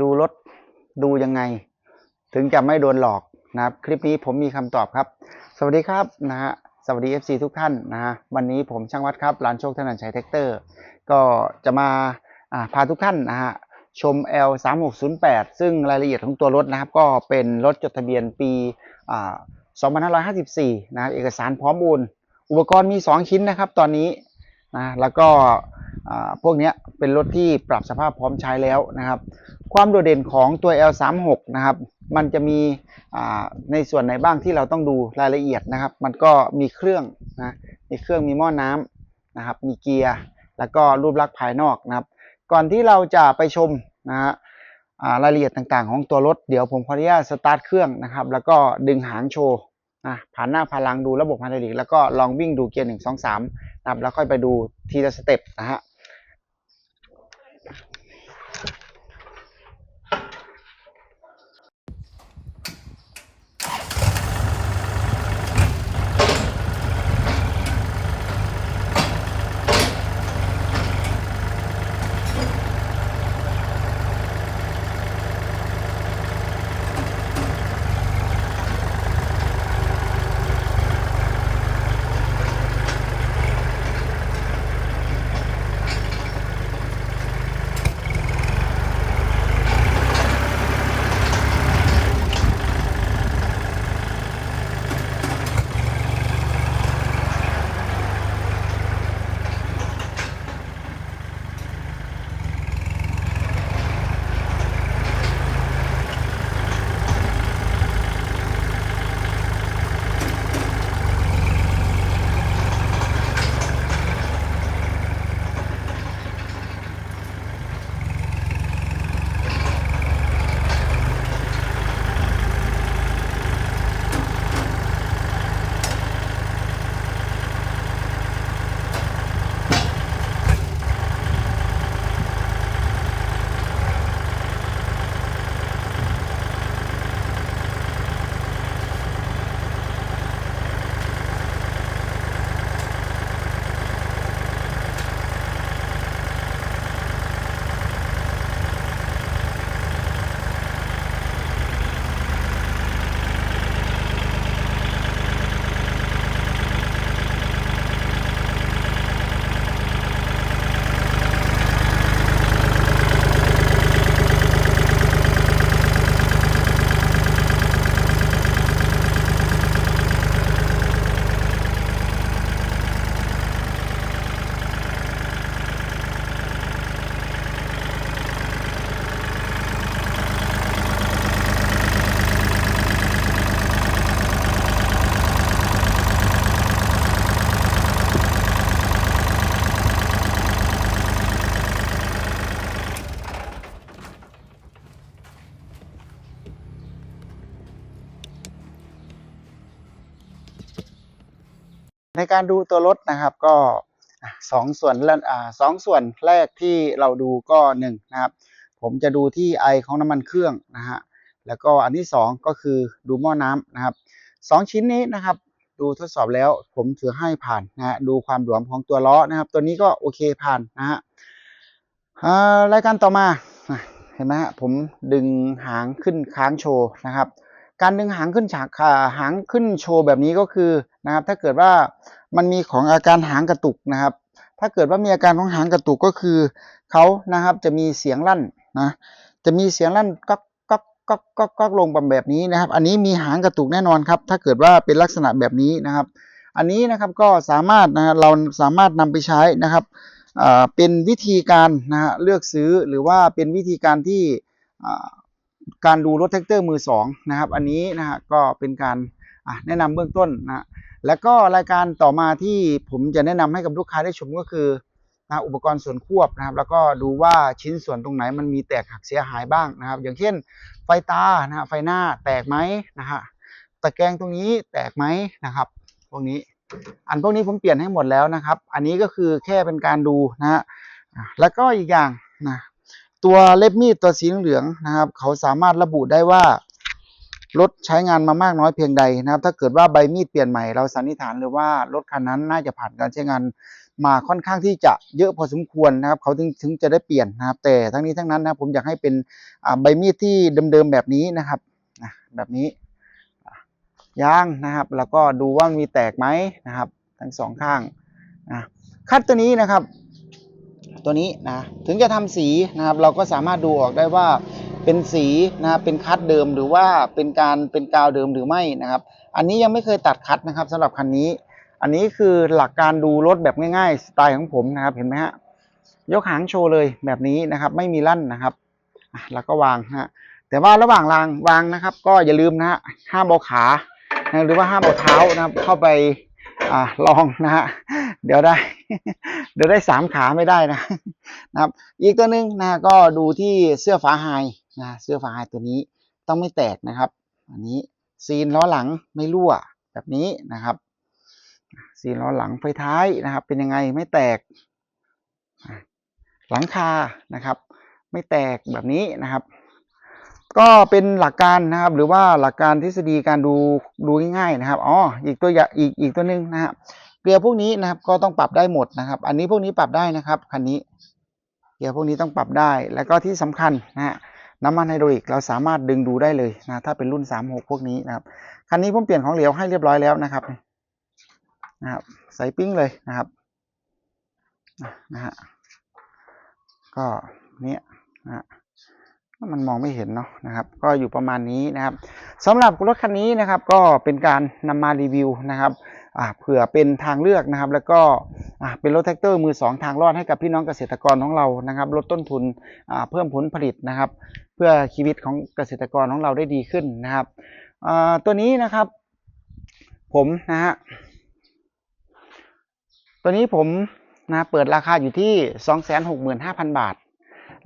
ดูรถดูยังไง ถึงจะไม่โดนหลอกนะครับ คลิปนี้ผมมีคำตอบครับ สวัสดีครับนะฮะสวัสดี FC ทุกท่านนะฮะวันนี้ผมช่างวัดครับร้านโชคธนันชัยแท็กเตอร์ ก็จะมาพาทุกท่านนะฮะชม L 3 6 0 8 ซึ่งรายละเอียดของตัวรถนะครับ ก็เป็นรถจดทะเบียนปีอ่า2554 นะครับเอกสารพร้อมโอนอุปกรณ์มี 2 ชิ้นนะครับ ตอนนี้นะแล้วก็ พวกนี้เป็นรถที่ปรับสภาพพร้อมใช้แล้วนะครับ ความโดดเด่นของตัว L36 นะครับ มันจะมีในส่วนไหนบ้างที่เราต้องดูรายละเอียดนะครับ มันก็มีเครื่องนะมีเครื่องมีหม้อน้ำนะครับ มีเกียร์แล้วก็รูปลักษณ์ภายนอกนะครับ ก่อนที่เราจะไปชมนะฮะรายละเอียดต่างๆ ของตัวรถเดี๋ยวผมขออนุญาตสตาร์ทเครื่องนะครับ แล้วก็ดึงหางโชว์นะผ่านหน้าพาลังดูระบบไฮดรอลิกแล้วก็ลองวิ่งดูเกียร์หนึ่งสองสามนะครับแล้วค่อยไปดูทีละสเต็ปนะฮะ ในการดูตัวรถนะครับก็สองส่วนสองส่วนแรกที่เราดูก็หนึ่งนะครับ ผมจะดูที่ไอของน้ำมันเครื่องนะฮะแล้วก็อันที่สองก็คือดูหม้อน้ำนะครับสองชิ้นนี้นะครับดูทดสอบแล้วผมถือให้ผ่านนะฮะดูความหลวมของตัวล้อนะครับ ตัวนี้ก็โอเคผ่านนะฮะรายการต่อมาเห็นไหมฮะผมดึงหางขึ้นค้างโชว์นะครับ การดึงหางขึ้นฉากอ่าหางขึ้นโชว์แบบนี้ก็คือนะครับ ถ้าเกิดว่ามันมีของอาการหางกระตุกนะครับ ถ้าเกิดว่ามีอาการของหางกระตุกก็คือเขานะครับจะมีเสียงลั่นนะจะมีเสียงลั่นก๊อกก๊อกก๊อกก๊อกก๊อกลงแบบนี้นะครับ อันนี้มีหางกระตุกแน่นอนครับ ถ้าเกิดว่าเป็นลักษณะแบบนี้นะครับ อันนี้นะครับก็สามารถนะเราสามารถนำไปใช้นะครับเป็นวิธีการนะฮะเลือกซื้อหรือว่าเป็นวิธีการที่ การดูรถแท็กเตอร์มือสองนะครับ อันนี้นะฮะก็เป็นการแนะนำเบื้องต้นนะแล้วก็รายการต่อมาที่ผมจะแนะนำให้กับลูกค้าได้ชมก็คือนะอุปกรณ์ส่วนควบนะครับ แล้วก็ดูว่าชิ้นส่วนตรงไหนมันมีแตกหักเสียหายบ้างนะครับ อย่างเช่น ไฟตานะฮะไฟหน้าแตกไหมนะฮะตะแกรงตรงนี้แตกไหมนะครับพวกนี้อันพวกนี้ผมเปลี่ยนให้หมดแล้วนะครับ อันนี้ก็คือแค่เป็นการดูนะฮะแล้วก็อีกอย่างนะ ตัวเล็บมีดตัวสีเหลืองนะครับ เขาสามารถระบุได้ว่ารถใช้งานมามากน้อยเพียงใดนะครับ ถ้าเกิดว่าใบมีดเปลี่ยนใหม่เราสันนิษฐานเลยว่ารถคันนั้นน่าจะผ่านการใช้งานมาค่อนข้างที่จะเยอะพอสมควรนะครับ เขาถึงถึงจะได้เปลี่ยนนะครับ แต่ทั้งนี้ทั้งนั้นนะผมอยากให้เป็นใบมีดที่เดิมๆแบบนี้นะครับแบบนี้ย่างนะครับ แล้วก็ดูว่ามีแตกไหมนะครับ ทั้งสองข้างนะคัดตัวนี้นะครับ ตัวนี้นะถึงจะทำสีนะครับเราก็สามารถดูออกได้ว่าเป็นสีนะครับเป็นคัดเดิมหรือว่าเป็นการเป็นกาวเดิมหรือไม่นะครับ อันนี้ยังไม่เคยตัดคัดนะครับสำหรับคันนี้ อันนี้คือหลักการดูรถแบบง่ายๆสไตล์ของผมนะครับเห็นไหมฮะยกหางโชว์เลยแบบนี้นะครับไม่มีลั่นนะครับแล้วก็วางฮะแต่ว่าระหว่างรางวางนะครับ ก็อย่าลืมนะฮะห้ามเอาขาหรือว่าห้ามเอาเท้านะครับเข้าไป อ่าลองนะฮะเดี๋ยวได้ เดี๋ยวได้สามขาไม่ได้นะนะครับ อีกตัวหนึ่งนะก็ดูที่เสื้อฝาไฮนะเสื้อฝาไฮตัวนี้ต้องไม่แตกนะครับ อันนี้ซีนล้อหลังไม่รั่วแบบนี้นะครับซีนล้อหลังไฟท้ายนะครับ เป็นยังไงไม่แตก หลังคานะครับ ไม่แตกแบบนี้นะครับ ก็เป็นหลักการนะครับ หรือว่าหลักการทฤษฎีการดูดูง่ายๆนะครับอ๋ออีกตัวอย่างอีกอีกตัวหนึ่งนะครับเกลียร์พวกนี้นะครับก็ต้องปรับได้หมดนะครับ อันนี้พวกนี้ปรับได้นะครับคันนี้เกลียร์พวกนี้ต้องปรับได้ แล้วก็ที่สำคัญนะฮะน้ำมันไฮดรอลิกเราสามารถดึงดูได้เลยนะถ้าเป็นรุ่น 36 พวกนี้นะครับคันนี้ผมเปลี่ยนของเหลวให้เรียบร้อยแล้วนะครับนะครับใส่ปิ้งเลยนะครับนะฮะก็เนี้ยนะฮะ มันมองไม่เห็นเนาะนะครับ ก็อยู่ประมาณนี้นะครับสำหรับรถคันนี้นะครับ ก็เป็นการนำมารีวิวนะครับอ่าเผื่อเป็นทางเลือกนะครับ แล้วก็อ่าเป็นรถแท็กเตอร์มือสองทางรอดให้กับพี่น้องเกษตรกรของเรานะครับลดต้นทุนอ่าเพิ่มผลผลิตนะครับ เพื่อชีวิตของเกษตรกรของเราได้ดีขึ้นนะครับอ่าตัวนี้นะครับ ผมนะฮะตัวนี้ผมนะเปิดราคาอยู่ที่ 265,000 บาท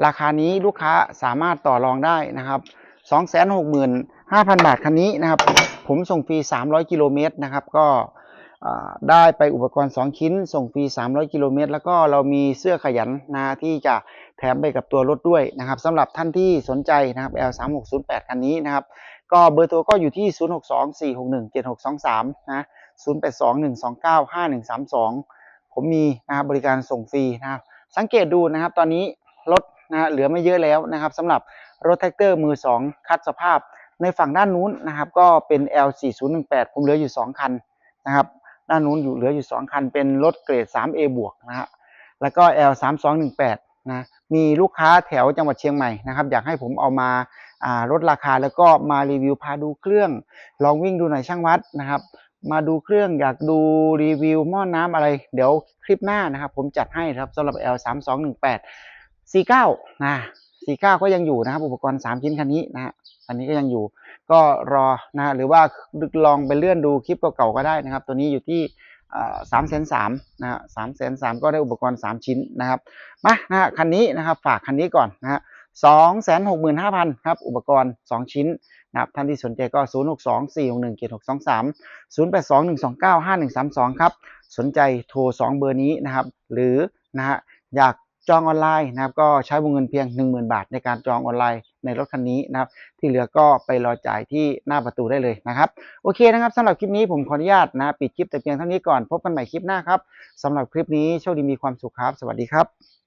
ราคานี้ลูกค้าสามารถต่อรองได้นะครับ265,000 บาทคันนี้นะครับ ผมส่งฟรี 300 กิโลเมตรนะครับ ก็ได้ไปอุปกรณ์ 2 ชิ้น ส่งฟรี 300 กิโลเมตร แล้วก็เรามีเสื้อขยันนะที่จะแถมไปกับตัวรถด้วยนะครับสำหรับท่านที่สนใจนะครับ L3608 คันนี้นะครับ ก็เบอร์โทรก็อยู่ที่ 0624617623 นะ 0821295132 ผมมีนะครับบริการส่งฟรีนะครับ สังเกตดูนะครับ ตอนนี้รถ นะฮะเหลือไม่เยอะแล้วนะครับสำหรับรถแท็กเตอร์มือ 2 คัดสภาพ ในฝั่งด้านนู้นนะครับ ก็เป็น L4018 ผมเหลืออยู่ 2 คันนะครับ ด้านนู้นอยู่เหลืออยู่ 2 คัน เป็นรถเกรด 3A บวกนะฮะแล้วก็ L3218 นะมีลูกค้าแถวจังหวัดเชียงใหม่นะครับ อยากให้ผมเอามาลดราคาแล้วก็มารีวิวพาดูเครื่อง ลองวิ่งดูหน่อยช่างวัดนะครับ มาดูเครื่องอยากดูรีวิวหม้อน้ำอะไร เดี๋ยวคลิปหน้านะครับ ผมจัดให้ครับสำหรับ L3218 สี่เก้านะสี่เก้าก็ยังอยู่นะครับ อุปกรณ์สามชิ้นคันนี้นะฮะอันนี้ก็ยังอยู่ ก็รอนะหรือว่าลองไปเลื่อนดูคลิปเก่าๆก็ได้นะครับ ตัวนี้อยู่ที่สามแสนสามนะฮะสามแสนสามก็ได้อุปกรณ์สามชิ้นนะครับมานะฮะคันนี้นะครับฝากคันนี้ก่อนนะฮะสองแสนหกหมื่นห้าพันครับอุปกรณ์สองชิ้นนะครับท่านที่สนใจก็ศูนย์หกสองสี่หกหนึ่งเจหกสองสามศูนย์แปดสองหนึ่งสองเก้าห้าหนึ่งสามสองครับสนใจโทรสองเบอร์นี้นะครับ หรือนะฮะอยาก จองออนไลน์นะครับก็ใช้วงเงินเพียง 10,000 บาท ในการจองออนไลน์ในรถคันนี้นะครับที่เหลือก็ไปรอจ่ายที่หน้าประตูได้เลยนะครับโอเคนะครับสำหรับคลิปนี้ผมขออนุญาตนะปิดคลิปแต่เพียงเท่านี้ก่อนพบกันใหม่คลิปหน้าครับสำหรับคลิปนี้โชคดีมีความสุขครับ สวัสดีครับ